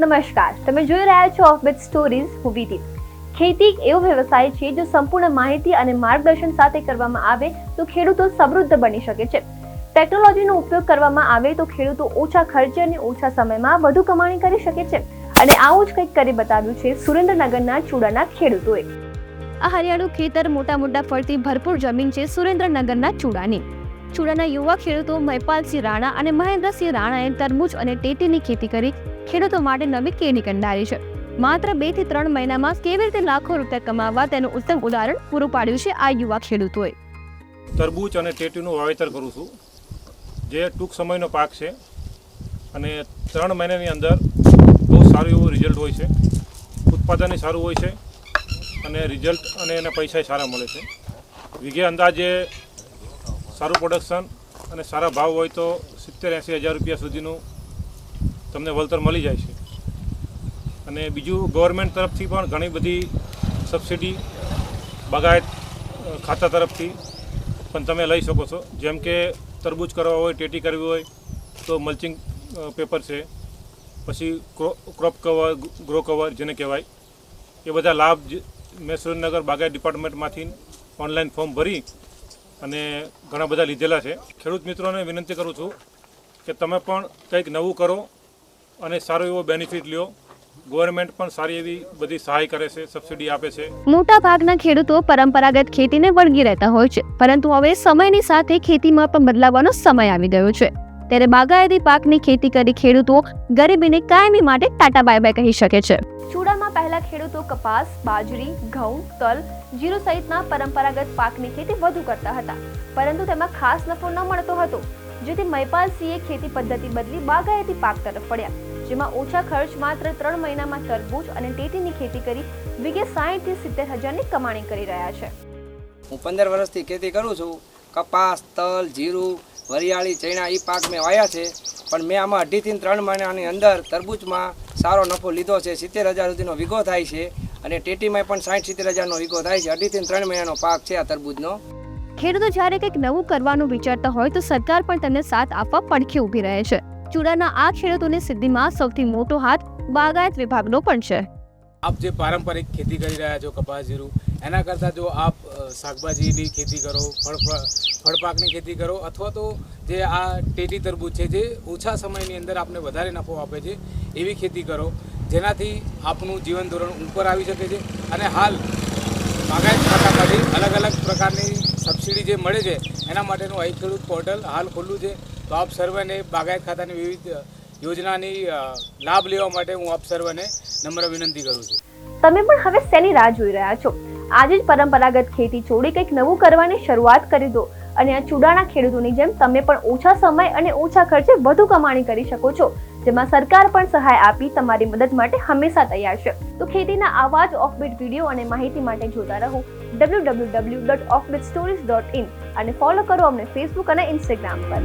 નમસ્કાર, તમે જોઈ રહ્યા છો વિથ સ્ટોરીઝ હું વિદિત ખેતી એક એવો વ્યવસાય છે જો સંપૂર્ણ માહિતી અને માર્ગદર્શન સાથે કરવામાં આવે તો ખેડૂતો સમૃદ્ધ બની શકે છે. ટેકનોલોજીનો ઉપયોગ કરવામાં આવે તો ખેડૂતો ઓછા ખર્ચે અને ઓછા સમયમાં વધુ કમાણી કરી શકે છે. અને આવું જ કંઈક કરી બતાવ્યું છે સુરેન્દ્રનગરના ચૂડાના ખેડૂતોએ. આ હરિયાળું ખેતર મોટા મોટા ફળથી ભરપૂર જમીન છે સુરેન્દ્રનગરના ચૂડાની. ચૂડાના યુવા ખેડૂતો મહેપાલસિંહ રાણા અને મહેન્દ્રસિંહ રાણાએ તરબૂચ અને ટેટીની ખેતી કરી ખેડૂતો માટે નવી કેની કંડારી છે. માત્ર બેથી ત્રણ મહિનામાં કેવી રીતે લાખો રૂપિયા કમાવવા તેનું ઉત્તમ ઉદાહરણ પૂરું પાડ્યું છે આ યુવા ખેડૂતોએ. તરબૂચ અને ટેટીનું વાવેતર કરું છું. જે ટૂંક સમયનો પાક છે અને ત્રણ મહિનાની અંદર બહુ સારું એવું રિઝલ્ટ હોય છે. ઉત્પાદન સારું હોય છે અને રિઝલ્ટ અને એના પૈસા સારા મળે છે. વીઘે અંદાજે સારું પ્રોડક્શન અને સારા ભાવ હોય તો સિત્તેર એંસી હજાર રૂપિયા સુધીનું તમને વળતર મળી જાય છે. અને બીજું ગવર્મેન્ટ તરફથી પણ ઘણી બધી સબસિડી બાગાયત ખાતા તરફથી પણ તમે લઈ શકો છો. જેમ કે તરબૂચ કરવા હોય, ટેટી કરવી હોય, તો મલ્ચિંગ પેપર છે. પછી ક્રો- ક્રોપ કવર ગ્રો કવર જેને કહેવાય. એ બધા લાભ મેં સુરેન્દ્રનગર બાગાયત ડિપાર્ટમેન્ટમાંથી ઓનલાઈન ફોર્મ ભરી અને ઘણા બધા લીધેલા છે. ખેડૂત મિત્રોને વિનંતી કરું છું કે તમે પણ કંઈક નવું કરો. અને સારો એવો બેનિફિટ લ્યો. ગવર્મેન્ટ પણ સારી એવી બધી સહાય કરે છે સબસિડી આપે છે. મોટા ભાગના ખેડૂતો પરંપરાગત ખેતીને વળગી રહેતા હોય છે પરંતુ હવે સમયની સાથે ખેતીમાં પણ બદલાવાનો સમય આવી ગયો છે. ત્યારે બાગાયતી પાકની ખેતી કરી ખેડૂતો ગરીબીને કાયમી માટે ટાટા બાય બાય કહી શકે છે. ચૂડામાં પહેલા ખેડૂતો કપાસ બાજરી ઘઉં તલ જીરું સહિતના પરંપરાગત પાકની ખેતી વધુ કરતા હતા. પરંતુ તેમાં ખાસ નફો ન મળતો હતો જેથી મહિપાલસિંહે ખેતી પદ્ધતિ બદલી બાગાયતી પાક તરફ પડ્યા જેમાં ઓછા ખર્ચ માત્ર ત્રણ મહિનામાં તરબૂચ અને ટેટીની ખેતી કરી વીઘે સાહીઠથી સિત્તેર હજારની કમાણી કરી રહ્યા છે. હું પંદર વર્ષથી ખેતી કરું છું. કપાસ તલ જીરું વરિયાળી ચણા એ પાક મેં વાયા છે. પણ મેં આમાં અઢીથી ત્રણ મહિનાની અંદર તરબૂચમાં સારો નફો લીધો છે. સિત્તેર હજાર સુધીનો વીઘો થાય છે અને ટેટીમાં પણ સાઠ સિત્તેર હજારનો વીઘો થાય છે. અઢીથી ત્રણ મહિનાનો પાક છે આ તરબૂચનો. ખેડૂતો જ્યારે કંઈક નવું કરવાનું વિચારતા હોય તો સરકાર પણ તેમને સાથ આપવા પડખે ઊભી રહે છે. ચૂડાના આ ખેડૂતોની સિદ્ધિમાં સૌથી મોટો હાથ બાગાયત વિભાગનો પણ છે. આપ જે પારંપરિક ખેતી કરી રહ્યા છો કપાસ જીરું એના કરતાં જો આપ શાકભાજીની ખેતી કરો, ફળ ફળપાકની ખેતી કરો, અથવા તો જે આ ટેટી તરબૂચ છે જે ઓછા સમયની અંદર આપને વધારે નફો આપે છે, એવી ખેતી કરો, જેનાથી આપનું જીવન ધોરણ ઉપર આવી શકે છે અને હાલ બાગાયત ખાતામાંથી અલગ અલગ પ્રકારની સબસિડી જે મળે છે, એના માટેનું અહીં ખેડૂત પોર્ટલ હાલ ખુલ્લું છે. તો આપ સર્વેને બાગાયત ખાતાની વિવિધ યોજનાની લાભ લેવા માટે હું આપ સર્વેને નમ્ર વિનંતી કરું છું. તમે પણ હવે શેની રાહ જોઈ રહ્યા છો? આજે જ પરંપરાગત ખેતી છોડી કંઈક નવું કરવાની શરૂઆત કરી દો અને આ ચૂડાના ખેડૂતોની જેમ તમે પણ ઓછા સમય અને ઓછા ખર્ચે વધુ કમાણી કરી શકો છો, જેમાં સરકાર પણ સહાય આપી તમારી મદદ માટે હંમેશા તૈયાર છે. તો ખેતીના આવા જ ઓફબીટ વીડિયો અને માહિતી માટે જોતા રહો www.offbeatstories.in અને ફોલો કરો અમને ફેસબુક અને ઇન્સ્ટાગ્રામ પર.